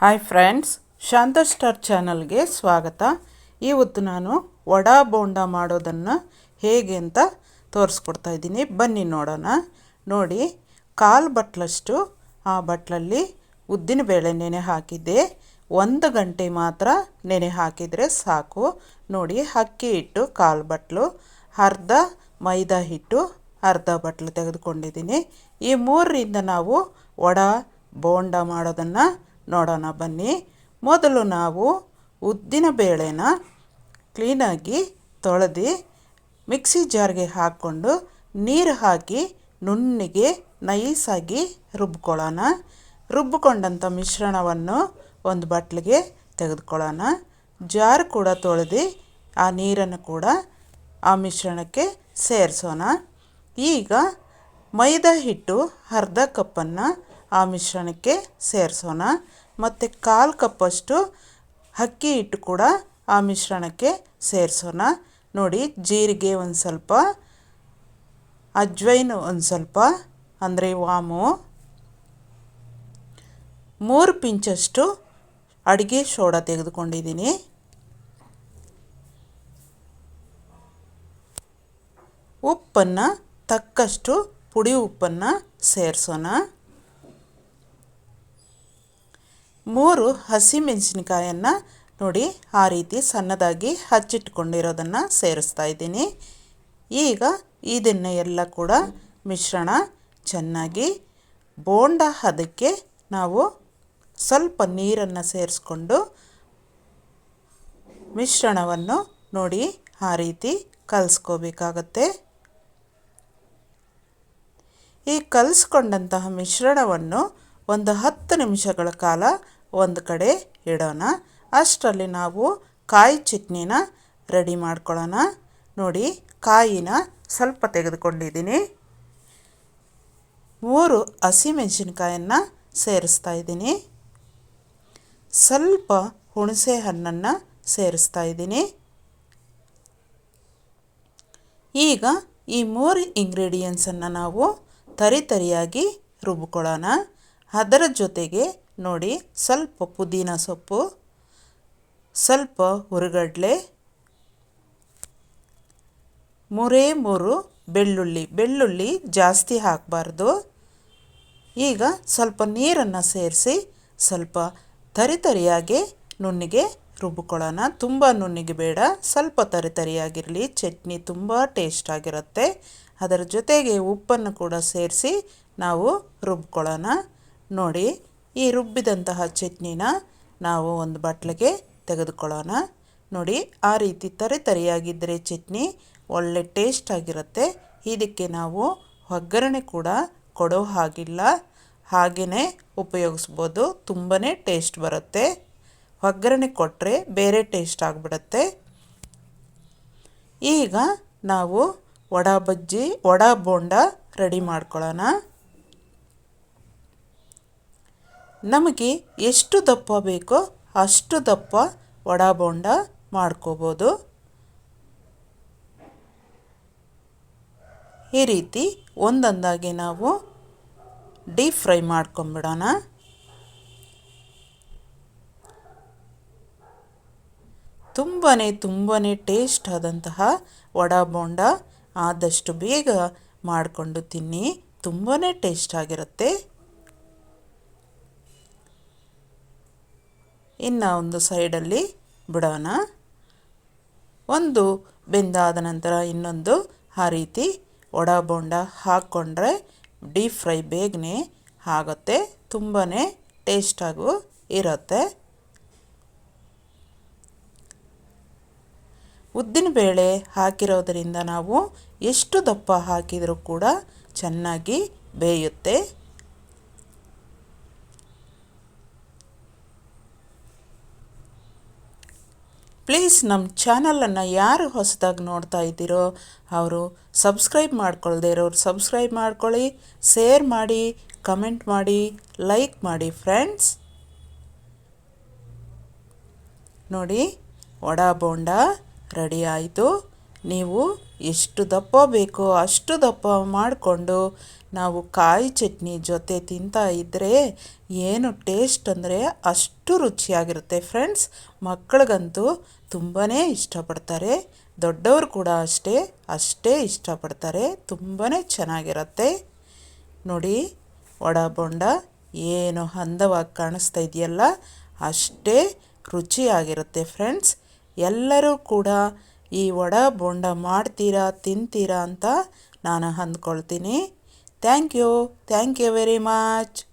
Hi friends ಶಾಂತ star ಚಾನಲ್ಗೆ ಸ್ವಾಗತ. ಇವತ್ತು ನಾನು ವಡಾ ಬೋಂಡ ಮಾಡೋದನ್ನು ಹೇಗೆ ಅಂತ ತೋರಿಸ್ಕೊಡ್ತಾ ಇದ್ದೀನಿ. ಬನ್ನಿ ನೋಡೋಣ. ನೋಡಿ, ಕಾಲು ಬಟ್ಲಷ್ಟು ಆ ಬಟ್ಲಲ್ಲಿ ಉದ್ದಿನ ಬೇಳೆ ನೆನೆ ಹಾಕಿದ್ದೆ. ಒಂದು ಗಂಟೆ ಮಾತ್ರ ನೆನೆ ಹಾಕಿದರೆ ಸಾಕು. ನೋಡಿ, ಅಕ್ಕಿ ಹಿಟ್ಟು, ಕಾಲು ಬಟ್ಲು, ಅರ್ಧ ಮೈದಾ ಹಿಟ್ಟು, ಅರ್ಧ ಬಟ್ಲು ತೆಗೆದುಕೊಂಡಿದ್ದೀನಿ. ಈ ಮೂರರಿಂದ ನಾವು ವಡ ಬೋಂಡ ಮಾಡೋದನ್ನು ನೋಡೋಣ ಬನ್ನಿ. ಮೊದಲು ನಾವು ಉದ್ದಿನ ಬೇಳೆನ ಕ್ಲೀನಾಗಿ ತೊಳೆದು ಮಿಕ್ಸಿ ಜಾರ್ಗೆ ಹಾಕ್ಕೊಂಡು ನೀರು ಹಾಕಿ ನುಣ್ಣಿಗೆ ನೈಸಾಗಿ ರುಬ್ಕೊಳ್ಳೋಣ. ರುಬ್ಬಿಕೊಂಡಂಥ ಮಿಶ್ರಣವನ್ನು ಒಂದು ಬಟ್ಲಿಗೆ ತೆಗೆದುಕೊಳ್ಳೋಣ. ಜಾರ್ ಕೂಡ ತೊಳೆದು ಆ ನೀರನ್ನು ಕೂಡ ಆ ಮಿಶ್ರಣಕ್ಕೆ ಸೇರಿಸೋಣ. ಈಗ ಮೈದಾ ಹಿಟ್ಟು ಅರ್ಧ ಕಪ್ಪನ್ನು ಆ ಮಿಶ್ರಣಕ್ಕೆ ಸೇರಿಸೋಣ. ಮತ್ತು ಕಾಲು ಕಪ್ಪಷ್ಟು ಅಕ್ಕಿ ಹಿಟ್ಟು ಕೂಡ ಆ ಮಿಶ್ರಣಕ್ಕೆ ಸೇರಿಸೋಣ. ನೋಡಿ, ಜೀರಿಗೆ ಒಂದು ಸ್ವಲ್ಪ, ಅಜ್ವೈನ್ ಒಂದು ಸ್ವಲ್ಪ, ಅಂದರೆ ವಾಮು. ಮೂರು ಪಿಂಚಷ್ಟು ಅಡುಗೆ ಸೋಡಾ ತೆಗೆದುಕೊಂಡಿದ್ದೀನಿ. ಉಪ್ಪನ್ನು ತಕ್ಕಷ್ಟು ಪುಡಿ ಉಪ್ಪನ್ನು ಸೇರಿಸೋಣ. ಮೂರು ಹಸಿಮೆಣಸಿನ್ಕಾಯನ್ನು ನೋಡಿ ಆ ರೀತಿ ಸಣ್ಣದಾಗಿ ಹಚ್ಚಿಟ್ಕೊಂಡಿರೋದನ್ನು ಸೇರಿಸ್ತಾ ಇದ್ದೀನಿ. ಈಗ ಇದನ್ನು ಎಲ್ಲ ಕೂಡ ಮಿಶ್ರಣ ಚೆನ್ನಾಗಿ ಬೋಂಡ ಹದಕ್ಕೆ ನಾವು ಸ್ವಲ್ಪ ನೀರನ್ನು ಸೇರಿಸ್ಕೊಂಡು ಮಿಶ್ರಣವನ್ನು ನೋಡಿ ಆ ರೀತಿ ಕಲಿಸ್ಕೋಬೇಕಾಗತ್ತೆ. ಈ ಕಲಿಸ್ಕೊಂಡಂತಹ ಮಿಶ್ರಣವನ್ನು ಒಂದು ಹತ್ತು ನಿಮಿಷಗಳ ಕಾಲ ಒಂದು ಕಡೆ ಇಡೋಣ. ಅಷ್ಟರಲ್ಲಿ ನಾವು ಕಾಯಿ ಚಟ್ನಿನ ರೆಡಿ ಮಾಡ್ಕೊಳ್ಳೋಣ. ನೋಡಿ, ಕಾಯಿನ ಸ್ವಲ್ಪ ತೆಗೆದುಕೊಂಡಿದ್ದೀನಿ. ಮೂರು ಹಸಿಮೆಣಸಿನ್ಕಾಯನ್ನು ಸೇರಿಸ್ತಾ ಇದ್ದೀನಿ. ಸ್ವಲ್ಪ ಹುಣಸೆ ಹಣ್ಣನ್ನು ಸೇರಿಸ್ತಾ ಇದ್ದೀನಿ. ಈಗ ಈ ಮೂರು ಇಂಗ್ರೀಡಿಯೆಂಟ್ಸನ್ನು ನಾವು ತರಿತರಿಯಾಗಿ ರುಬ್ಕೊಳ್ಳೋಣ. ಅದರ ಜೊತೆಗೆ ನೋಡಿ, ಸ್ವಲ್ಪ ಪುದೀನ ಸೊಪ್ಪು, ಸ್ವಲ್ಪ ಹುರುಗಡ್ಲೆ, ಮೂರೇ ಮೂರು ಬೆಳ್ಳುಳ್ಳಿ. ಬೆಳ್ಳುಳ್ಳಿ ಜಾಸ್ತಿ ಹಾಕಬಾರ್ದು. ಈಗ ಸ್ವಲ್ಪ ನೀರನ್ನು ಸೇರಿಸಿ ಸ್ವಲ್ಪ ತರಿತರಿಯಾಗಿ ನುಣ್ಣಿಗೆ ರುಬ್ಬಿಕೊಳ್ಳೋಣ ತುಂಬ ನುಣ್ಣಿಗೆ ಬೇಡ, ಸ್ವಲ್ಪ ತರಿತರಿಯಾಗಿರಲಿ ಚಟ್ನಿ ತುಂಬ ಟೇಸ್ಟ್ ಆಗಿರುತ್ತೆ. ಅದರ ಜೊತೆಗೆ ಉಪ್ಪನ್ನು ಕೂಡ ಸೇರಿಸಿ ನಾವು ರುಬ್ಕೊಳ್ಳೋಣ. ನೋಡಿ ಈ ರುಬ್ಬಿದಂತಹ ಚಟ್ನಿನ ನಾವು ಒಂದು ಬಟ್ಲಿಗೆ ತೆಗೆದುಕೊಳ್ಳೋಣ. ನೋಡಿ, ಆ ರೀತಿ ತರಿ ತರಿಯಾಗಿದ್ದರೆ ಚಟ್ನಿ ಒಳ್ಳೆ ಟೇಸ್ಟ್ ಆಗಿರುತ್ತೆ. ಇದಕ್ಕೆ ನಾವು ಒಗ್ಗರಣೆ ಕೂಡ ಕೊಡೋ ಹಾಗಿಲ್ಲ. ಹಾಗೆಯೇ ಉಪಯೋಗಿಸ್ಬೋದು. ತುಂಬಾ ಟೇಸ್ಟ್ ಬರುತ್ತೆ. ಒಗ್ಗರಣೆ ಕೊಟ್ಟರೆ ಬೇರೆ ಟೇಸ್ಟ್ ಆಗಿಬಿಡುತ್ತೆ. ಈಗ ನಾವು ವಡಾ ಬಜ್ಜಿ, ವಡಾ ಬೋಂಡ ರೆಡಿ ಮಾಡ್ಕೊಳ್ಳೋಣ. ನಮಗೆ ಎಷ್ಟು ದಪ್ಪ ಬೇಕೋ ಅಷ್ಟು ದಪ್ಪ ವಡಾ ಬೋಂಡ ಮಾಡ್ಕೋಬೋದು. ಈ ರೀತಿ ಒಂದೊಂದಾಗಿ ನಾವು ಡೀಪ್ ಫ್ರೈ ಮಾಡ್ಕೊಂಬಿಡೋಣ. ತುಂಬಾ ತುಂಬಾ ಟೇಸ್ಟ್ ಆದಂತಹ ವಡಾ ಬೋಂಡ ಆದಷ್ಟು ಬೇಗ ಮಾಡಿಕೊಂಡು ತಿನ್ನಿ ತುಂಬಾ ಟೇಸ್ಟ್ ಆಗಿರುತ್ತೆ. ಇನ್ನು ಒಂದು ಸೈಡಲ್ಲಿ ಬಿಡೋಣ. ಒಂದು ಬೆಂದಾದ ನಂತರ ಇನ್ನೊಂದು ಆ ರೀತಿ ವಡಾ ಬೋಂಡ ಹಾಕ್ಕೊಂಡ್ರೆ ಡೀಪ್ ಫ್ರೈ ಬೇಗನೆ ಆಗುತ್ತೆ. ತುಂಬಾ ಟೇಸ್ಟಾಗೂ ಇರುತ್ತೆ. ಉದ್ದಿನಬೇಳೆ ಹಾಕಿರೋದರಿಂದ ನಾವು ಎಷ್ಟು ದಪ್ಪ ಹಾಕಿದರೂ ಕೂಡ ಚೆನ್ನಾಗಿ ಬೇಯುತ್ತೆ. ಪ್ಲೀಸ್ ನಮ್ಮ ಚಾನಲನ್ನು ಯಾರು ಹೊಸದಾಗಿ ನೋಡ್ತಾ ಇದ್ದೀರೋ ಅವರು ಸಬ್ಸ್ಕ್ರೈಬ್ ಮಾಡ್ಕೊಳ್ದೇ ಇರೋರು ಸಬ್ಸ್ಕ್ರೈಬ್ ಮಾಡ್ಕೊಳ್ಳಿ, ಶೇರ್ ಮಾಡಿ, ಕಮೆಂಟ್ ಮಾಡಿ, ಲೈಕ್ ಮಾಡಿ ಫ್ರೆಂಡ್ಸ್. ನೋಡಿ, ವಡಾ ಬೋಂಡ ರೆಡಿ ಆಯಿತು. ನೀವು ಎಷ್ಟು ದಪ್ಪ ಬೇಕೋ ಅಷ್ಟು ದಪ್ಪ ಮಾಡಿಕೊಂಡು ನಾವು ಕಾಯಿ ಚಟ್ನಿ ಜೊತೆ ತಿಂತಾ ಇದ್ದರೆ ಏನು ಟೇಸ್ಟ್ ಅಂದರೆ ಅಷ್ಟು ರುಚಿಯಾಗಿರುತ್ತೆ. ಫ್ರೆಂಡ್ಸ್, ಮಕ್ಕಳಿಗಂತೂ ತುಂಬಾ ಇಷ್ಟಪಡ್ತಾರೆ. ದೊಡ್ಡವರು ಕೂಡ ಅಷ್ಟೇ ಅಷ್ಟೇ ಇಷ್ಟಪಡ್ತಾರೆ. ತುಂಬಾ ಚೆನ್ನಾಗಿರುತ್ತೆ. ನೋಡಿ ವಡ ಬೊಂಡ ಏನು ಹಂದವಾಗಿ ಕಾಣಿಸ್ತಾ ಇದೆಯಲ್ಲ, ಅಷ್ಟೇ ರುಚಿಯಾಗಿರುತ್ತೆ. ಫ್ರೆಂಡ್ಸ್, ಎಲ್ಲರೂ ಕೂಡ ಈ ವಡ ಬೋಂಡ ಮಾಡ್ತೀರಾ ತಿಂತೀರಾ ಅಂತ ನಾನು ಅಂದ್ಕೊಳ್ತೀನಿ. Thank you thank you very much